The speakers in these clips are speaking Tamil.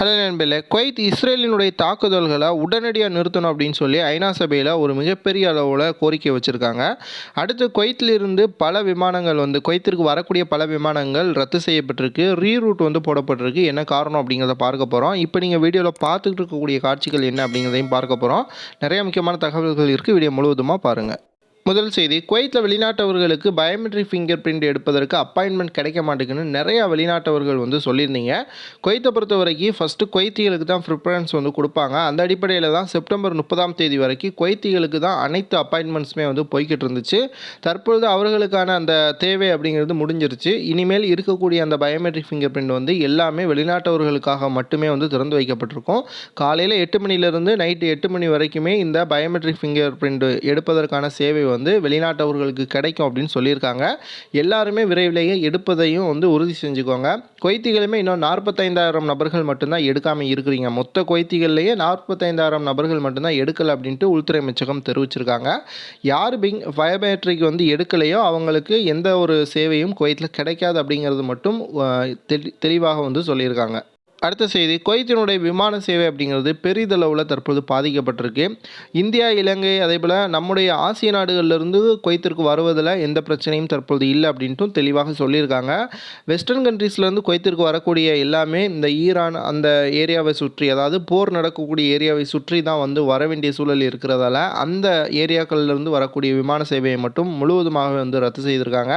ஹலோ நண்பர்களே குவைத் இஸ்ரேலினுடைய தாக்குதல்களை உடனடியாக நிறுத்தணும் அப்படின்னு சொல்லி ஐநா சபையில் ஒரு மிகப்பெரிய அளவில் கோரிக்கை வச்சுருக்காங்க. அடுத்து குவைத்திலிருந்து பல விமானங்கள் வந்து குவைத்திற்கு வரக்கூடிய பல விமானங்கள் ரத்து செய்யப்பட்டிருக்கு. ரீரூட் வந்து போடப்பட்டிருக்கு. என்ன காரணம் அப்படிங்கிறத பார்க்க போகிறோம் இப்போ நீங்கள் வீடியோவில் பார்த்துக்கிட்டு இருக்கக்கூடிய காட்சிகள் என்ன அப்படிங்கிறதையும் பார்க்க போகிறோம் நிறைய முக்கியமான தகவல்கள் இருக்குது வீடியோ முழுவதுமாக பாருங்கள் முதல் செய்தி குவைத்தில் வெளிநாட்டவர்களுக்கு பயோமெட்ரிக் ஃபிங்கர் பிரிண்ட் எடுப்பதற்கு அப்பாயின்மெண்ட் கிடைக்க மாட்டேங்குன்னு நிறையா வெளிநாட்டவர்கள் வந்து சொல்லியிருந்தீங்க. குவைத்தை பொறுத்த வரைக்கும் ஃபஸ்ட்டு குவைத்திகளுக்கு தான் ப்ரிஃபரன்ஸ் வந்து கொடுப்பாங்க. அந்த அடிப்படையில் தான் செப்டம்பர் முப்பதாம் தேதி வரைக்கும் குவைத்திகளுக்கு தான் அனைத்து அப்பாயின்மெண்ட்ஸுமே வந்து போய்கிட்டு இருந்துச்சு தற்பொழுது அவர்களுக்கான அந்த தேவை அப்படிங்கிறது முடிஞ்சிருச்சு. இனிமேல் இருக்கக்கூடிய அந்த பயோமெட்ரிக் ஃபிங்கர் பிரிண்ட் வந்து எல்லாமே வெளிநாட்டவர்களுக்காக மட்டுமே வந்து திறந்து வைக்கப்பட்டிருக்கும். காலையில் எட்டு மணிலேருந்து நைட்டு எட்டு மணி வரைக்குமே இந்த பயோமெட்ரிக் ஃபிங்கர் பிரிண்ட் எடுப்பதற்கான சேவை வந்து வந்து வெளிநாட்டவர்களுக்கு கிடைக்கும் அப்படின்னு சொல்லியிருக்காங்க. எல்லாருமே விரைவிலேயே எடுப்பதையும் வந்து உறுதி செஞ்சுக்கோங்க. கொய்த்திகளுமே இன்னும் நாற்பத்தைந்தாயிரம் நபர்கள் மட்டும்தான் எடுக்காமல் இருக்கிறீங்க. மொத்த கொய்த்திகள்லேயே நாற்பத்தைந்தாயிரம் நபர்கள் மட்டும்தான் எடுக்கலை அப்படின்ட்டு உள்துறை அமைச்சகம் தெரிவிச்சிருக்காங்க. யார் பிங் பயோமெட்ரிக் வந்து எடுக்கலையோ அவங்களுக்கு எந்த ஒரு சேவையும் குவைத்தில் கிடைக்காது அப்படிங்கிறது மட்டும் தெளி- தெளிவாக வந்து சொல்லியிருக்காங்க. அடுத்த செய்தி குவைத்தினுடைய விமான சேவை அப்படிங்கிறது பெரிதளவில் தற்போது பாதிக்கப்பட்டிருக்கு. இந்தியா இலங்கை அதே போல் நம்முடைய ஆசிய நாடுகளிலிருந்து குவைத்திற்கு வருவதில் எந்த பிரச்சனையும் தற்போது இல்லை அப்படின்ட்டும் தெளிவாக சொல்லியிருக்காங்க. வெஸ்டர்ன் கண்ட்ரீஸ்லேருந்து குவைத்திற்கு வரக்கூடிய எல்லாமே இந்த ஈரான் அந்த ஏரியாவை சுற்றி அதாவது போர் நடக்கக்கூடிய ஏரியாவை சுற்றி தான் வந்து வர வேண்டிய சூழல் இருக்கிறதால அந்த ஏரியாக்கள்லேருந்து வரக்கூடிய விமான சேவையை மட்டும் முழுவதுமாக வந்து ரத்து செய்திருக்காங்க.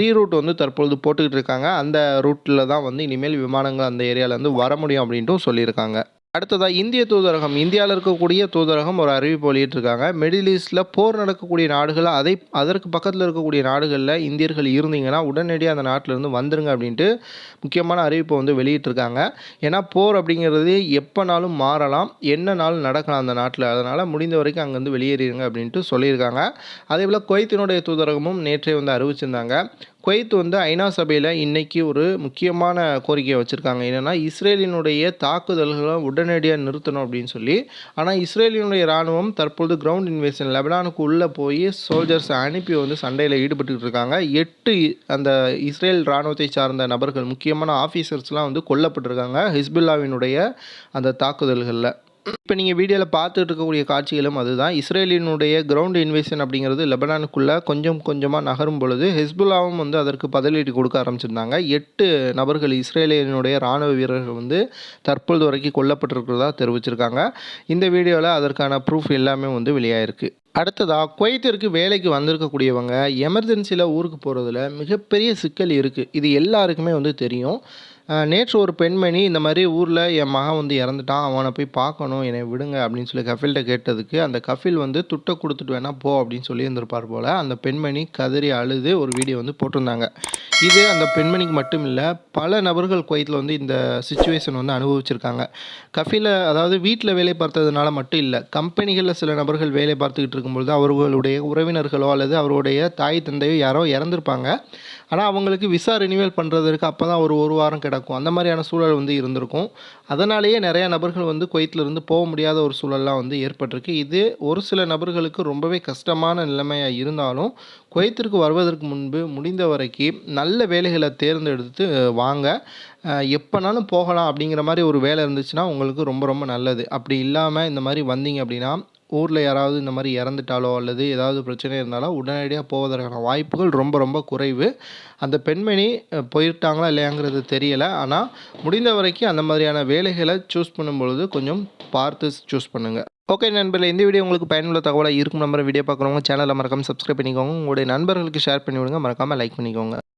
ரீரூட் வந்து தற்பொழுது போட்டுக்கிட்டு இருக்காங்க. அந்த ரூட்டில் தான் வந்து இனிமேல் விமானங்கள் அந்த ஏரியாவிலேருந்து வர முடியும் அப்படின்ட்டும் சொல்லியிருக்காங்க. அடுத்ததாக இந்திய தூதரகம். இந்தியாவில் இருக்கக்கூடிய தூதரகம் ஒரு அறிவிப்பு வெளியிட்டிருக்காங்க. மிடில் ஈஸ்டில் போர் நடக்கக்கூடிய நாடுகள் அதை அதற்கு பக்கத்தில் இருக்கக்கூடிய நாடுகளில் இந்தியர்கள் இருந்தீங்கன்னா உடனடியாக அந்த நாட்டிலேருந்து வந்துருங்க அப்படின்ட்டு முக்கியமான அறிவிப்பை வந்து வெளியிட்டிருக்காங்க. ஏன்னா போர் அப்படிங்கிறது எப்போனாலும் மாறலாம் என்னனாலும் நடக்கலாம் அந்த நாட்டில். அதனால் முடிந்த வரைக்கும் அங்கேருந்து வெளியேறிடுங்க அப்படின்ட்டு சொல்லியிருக்காங்க. அதே போல் குவைத்தினுடைய தூதரகமும் நேற்றே வந்து அறிவிச்சிருந்தாங்க. குவைத் வந்து ஐநா சபையில் இன்றைக்கி ஒரு முக்கியமான கோரிக்கையை வச்சுருக்காங்க. என்னென்னா இஸ்ரேலினுடைய தாக்குதல்களை உடனடியாக நிறுத்தணும் அப்படின்னு சொல்லி. ஆனால் இஸ்ரேலினுடைய இராணுவம் தற்பொழுது கிரவுண்ட் இன்வேஷன் லெபனானுக்கு உள்ளே போய் சோல்ஜர்ஸ் அனுப்பி வந்து சண்டையில் ஈடுபட்டு இருக்காங்க. எட்டு அந்த இஸ்ரேல் இராணுவத்தை சார்ந்த நபர்கள் முக்கியமான ஆஃபீஸர்ஸ்லாம் வந்து கொல்லப்பட்டிருக்காங்க. ஹிஸ்புல்லாவினுடைய அந்த தாக்குதல்களில். இப்போ நீங்கள் வீடியோவில் பார்த்துட்டு இருக்கக்கூடிய காட்சிகளும் அதுதான். இஸ்ரேலினுடைய கிரவுண்ட் இன்வேஷன் அப்படிங்கிறது லெபனானுக்குள்ளே கொஞ்சம் கொஞ்சமாக நகரும் பொழுது ஹெஸ்புல்லாவும் வந்து அதற்கு பதிலீடு கொடுக்க ஆரம்பிச்சிருந்தாங்க. எட்டு நபர்கள் இஸ்ரேலினுடைய இராணுவ வீரர்கள் வந்து தற்பொழுது வரைக்கும் கொல்லப்பட்டிருக்கிறதா தெரிவிச்சிருக்காங்க. இந்த வீடியோவில் அதற்கான ப்ரூஃப் எல்லாமே வந்து வெளியாயிருக்கு. அடுத்ததாக குவைத்திற்கு வேலைக்கு வந்திருக்கக்கூடியவங்க எமர்ஜென்சியில் ஊருக்கு போகிறதுல மிகப்பெரிய சிக்கல் இருக்குது இது எல்லாருக்குமே வந்து தெரியும். நேற்று ஒரு பெண்மணி இந்த மாதிரி ஊரில் என் மகன் வந்து இறந்துட்டான் அவனை போய் பார்க்கணும் என்னை விடுங்க அப்படின்னு சொல்லி கஃபில்கிட்ட கேட்டதுக்கு அந்த கஃபில் வந்து துட்டை கொடுத்துட்டு வேணா போ அப்படின்னு சொல்லி இருந்திருப்பார் போல் அந்த பெண்மணி கதறி அழுது ஒரு வீடியோ வந்து போட்டிருந்தாங்க. இது அந்த பெண்மணிக்கு மட்டும் இல்லை பல நபர்கள் குவைத்தில் வந்து இந்த சுச்சுவேஷன் வந்து அனுபவிச்சிருக்காங்க. கஃபில அதாவது வீட்டில் வேலை பார்த்ததுனால மட்டும் இல்லை கம்பெனிகளில் சில நபர்கள் வேலை பார்த்துக்கிட்டு இருக்கும்பொழுது அவர்களுடைய உறவினர்களோ அல்லது அவருடைய தாய் தந்தையோ யாரோ இறந்துருப்பாங்க. ஆனால் அவங்களுக்கு விசா ரினிவல் பண்ணுறதுக்கு அப்போ தான் ஒரு ஒரு வாரம் கிடக்கும் அந்த மாதிரியான சூழல் வந்து இருந்திருக்கும். அதனாலேயே நிறையா நபர்கள் வந்து குவைத்திலிருந்து போக முடியாத ஒரு சூழல்லாம் வந்து ஏற்பட்டிருக்கு. இது ஒரு சில நபர்களுக்கு ரொம்பவே கஷ்டமான நிலைமையாக இருந்தாலும் குவைத்திற்கு வருவதற்கு முன்பு முடிந்த வரைக்கும் நல்ல வேலைகளை தேர்ந்தெடுத்து வாங்க. எப்போனாலும் போகலாம் அப்படிங்கிற மாதிரி ஒரு வேலை இருந்துச்சுன்னா உங்களுக்கு ரொம்ப ரொம்ப நல்லது. அப்படி இல்லாமல் இந்த மாதிரி வந்தீங்க அப்படின்னா ஊரில் யாராவது இந்த மாதிரி இறந்துட்டாலோ அல்லது ஏதாவது பிரச்சனை இருந்தாலோ உடனடியாக போவதற்கான வாய்ப்புகள் ரொம்ப ரொம்ப குறைவு. அந்த பெண்மணி போயிட்டாங்களா இல்லையாங்கிறது தெரியலை. ஆனால் முடிந்த வரைக்கும் அந்த மாதிரியான வேலைகளை சூஸ் பண்ணும்பொழுது கொஞ்சம் பார்த்து சூஸ் பண்ணுங்கள் ஓகே நண்பர்களே இந்த வீடியோ உங்களுக்கு பயனுள்ள தகவலாக இருக்கும் நம்பர் வீடியோ பார்க்குறவங்க சேனலை மறக்காமல் சப்ஸ்கிரைப் பண்ணிக்கோங்க. உங்களுடைய நண்பர்களுக்கு ஷேர் பண்ணி விடுங்க மறக்காமல் லைக் பண்ணிக்கோங்க.